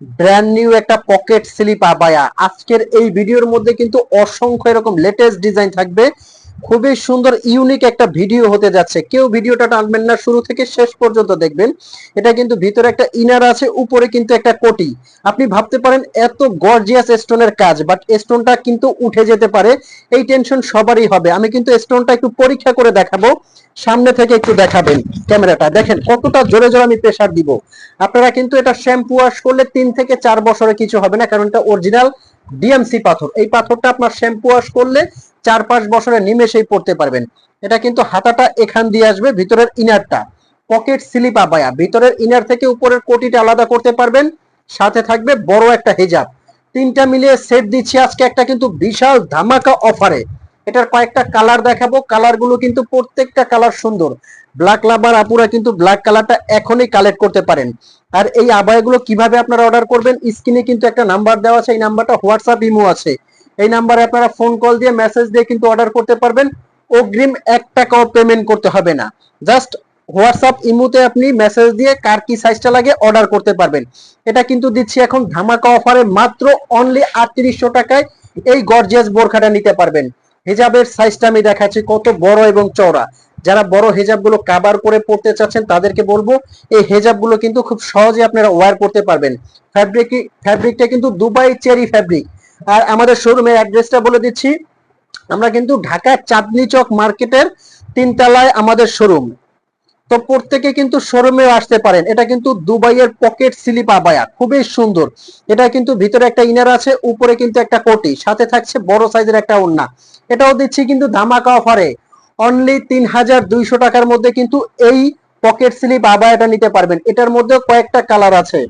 Brand new একটা pocket slip আবায়া আজকের এই ভিডিওর মধ্যে কিন্তু অসংখ্য এরকম লেটেস্ট ডিজাইন থাকবে। খুবই সুন্দর ইউনিক একটা ভিডিও হতে যাচ্ছে। কেউ ভিডিওটা টানবেন না, শুরু থেকে শেষ পর্যন্ত দেখবেন। এটা কিন্তু ভিতরে একটা ইনার আছে, উপরে কিন্তু একটা কোটি। আপনি ভাবতে পারেন, এত গর্জিয়াস স্টোনের কাজ বাট স্টোনটা কিন্তু উঠে যেতে পারে। এই টেনশন সবারই হবে। আমি কিন্তু স্টোনটা একটু পরীক্ষা করে দেখাবো। সামনে থেকে একটু দেখাবেন ক্যামেরাটা। দেখেন কতটা জোরে জোরে আমি প্রেসার দিব। আপনারা কিন্তু এটা শ্যাম্পু ওয়াশ করলে তিন থেকে চার বছরে কিছু হবে না, কারণ এটা অরিজিনাল ডিএমসি পাথর। এই পাথরটা আপনার শ্যাম্পু ওয়াশ করলে চার পাঁচ বছরে নিমেষেই পড়তে পারবেন। এটা কিন্তু হাতাটা এখান দিয়ে আসবে, ভিতরের ইনারটা পকেট স্লিপ আবায়া ভিতরের ইনার থেকে উপরের কোটিটা আলাদা করতে পারবেন। সাথে থাকবে বড় একটা হেজাব। তিনটা মিলিয়ে সেট দিচ্ছি আজকে একটা কিন্তু বিশাল ধামাকা অফারে এটার কয়েকটা কালার দেখাবো। কালারগুলো কিন্তু প্রত্যেকটা কালার সুন্দর। ব্ল্যাক লাভার আপুরা কিন্তু ব্ল্যাক কালারটা এখনই কালেক্ট করতে পারেন। আর এই আবায়াগুলো কীভাবে আপনারা অর্ডার করবেন স্ক্রিনে কিন্তু একটা নাম্বার দেওয়া আছে, এই নাম্বারটা হোয়াটসঅ্যাপ ইমো আছে। এই নাম্বারে আপনারা ফোন কল দিয়ে মেসেজ দিয়ে কিন্তু অর্ডার করতে পারবেন। অগ্রিম এক টাকাও পেমেন্ট করতে হবে না। জাস্ট হোয়াটসঅ্যাপ ইমুতে আপনি মেসেজ দিয়ে কার কি সাইজটা লাগে অর্ডার করতে পারবেন। এটা কিন্তু দিচ্ছি এখন ধামাকা অফারে মাত্র অনলি আটত্রিশশো টাকায় এই গর্জিয়াস বোরখাটা নিতে পারবেন। হিজাবের সাইজটা আমি দেখাচ্ছি, কত বড় এবং চওড়া। যারা বড় হেজাবগুলো কাবার করে পড়তে চাচ্ছেন, তাদেরকে বলব, এই হেজাবগুলো কিন্তু খুব সহজে আপনারা ওয়্যার করতে পারবেন। ফ্যাব্রিক ফ্যাব্রিকটা কিন্তু দুবাই চেরি ফ্যাব্রিক আর আমাদের শোরুমের অ্যাড্রেসটা বলে দিচ্ছি। আমরা কিন্তু ঢাকা চাঁদনি চক মার্কেটের তিনতলায় আমাদের শোরুম তো প্রত্যেকে কিন্তু শোরুমে আসতে পারেন। এটা কিন্তু দুবাইয়ের পকেট স্লিপ আবায়া খুবই সুন্দর। এটা কিন্তু ভিতরে একটা ইনার আছে, উপরে কিন্তু একটা কোটি। সাথে থাকছে বড় সাইজের একটা ওড়না। এটাও দিচ্ছি কিন্তু ধামাকা অফারে অনলি তিন হাজার দুইশো টাকার মধ্যে কিন্তু এই পকেট স্লিপ আবায়াটা নিতে পারবেন। এটার মধ্যে কয়েকটা কালার আছে।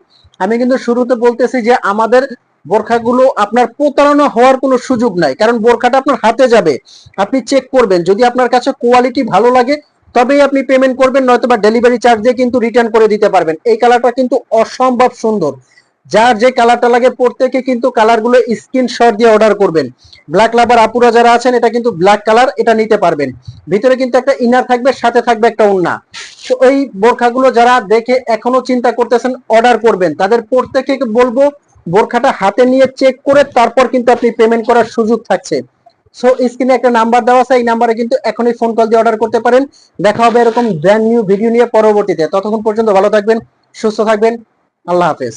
আমি কিন্তু শুরুতে বলতেছি যে আমাদের বোরখাগুলো আপনার প্রতারণা হওয়ার কোনো সুযোগ নাই, কারণ বোরখাটা আপনার হাতে যাবে। আপনি চেক করবেন, যদি আপনার কাছে কোয়ালিটি ভালো লাগে, তবেই আপনি পেমেন্ট করবেন, নয়তো বা ডেলিভারি চার্জ দিয়ে কিন্তু রিটার্ন করে দিতে পারবেন। এই কালারটা কিন্তু অসম্ভব সুন্দর। যার যে কালারটা লাগে প্রত্যেকে কিন্তু কালারগুলো স্ক্রিনশট দিয়ে অর্ডার করবেন। ব্ল্যাক লাভার আপুরা যারা আছেন, এটা কিন্তু ব্ল্যাক কালার এটা নিতে পারবেন। ভিতরে কিন্তু একটা ইনার থাকবে, সাথে থাকবে একটা ওন্না তো এই বোরখাগুলো যারা দেখে এখনও চিন্তা করতেছেন অর্ডার করবেন। তাদের প্রত্যেকে বলব বোরখাটা হাতে নিয়ে চেক করে তারপর কিন্তু আপনি পেমেন্ট করার সুযোগ থাকছে। সো স্ক্রিনে একটা নাম্বার দেওয়া আছে, এই নাম্বারে কিন্তু এখনই ফোন কল দিয়ে অর্ডার করতে পারেন। দেখা হবে এরকম ব্র্যান্ড নিউ ভিডিও নিয়ে পরবর্তীতে। ততক্ষণ পর্যন্ত ভালো থাকবেন, সুস্থ থাকবেন। আল্লাহ হাফেজ।